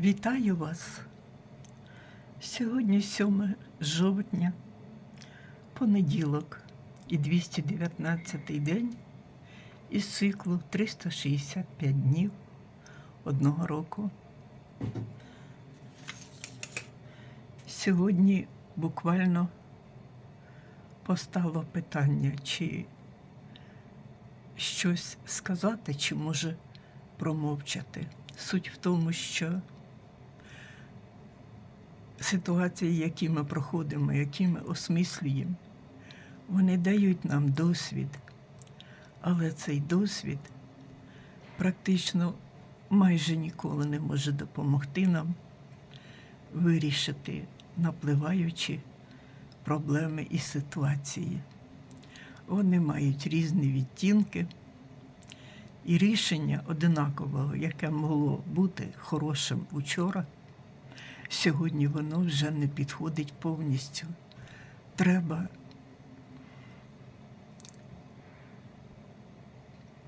Вітаю вас. Сьогодні 7 жовтня, понеділок і 219 день із циклу 365 днів одного року. Сьогодні буквально постало питання, чи щось сказати, чи може промовчати. Суть в тому, що ситуації, які ми проходимо, які ми осмислюємо, вони дають нам досвід, але цей досвід практично майже ніколи не може допомогти нам вирішити напливаючі проблеми і ситуації. Вони мають різні відтінки. І рішення одинакового, яке могло бути хорошим учора, сьогодні воно вже не підходить повністю. Треба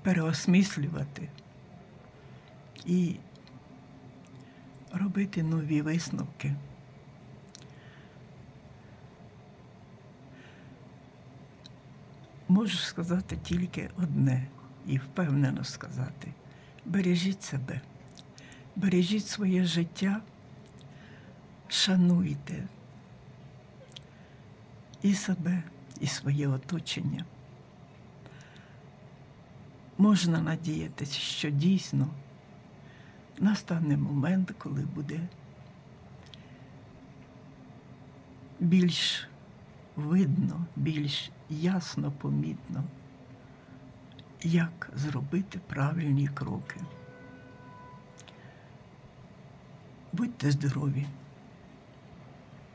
переосмислювати і робити нові висновки. Можу сказати тільки одне і впевнено сказати: бережіть себе, бережіть своє життя, шануйте і себе, і своє оточення. Можна надіятися, що дійсно настане момент, коли буде більш видно, більш ясно помітно, як зробити правильні кроки. Будьте здорові!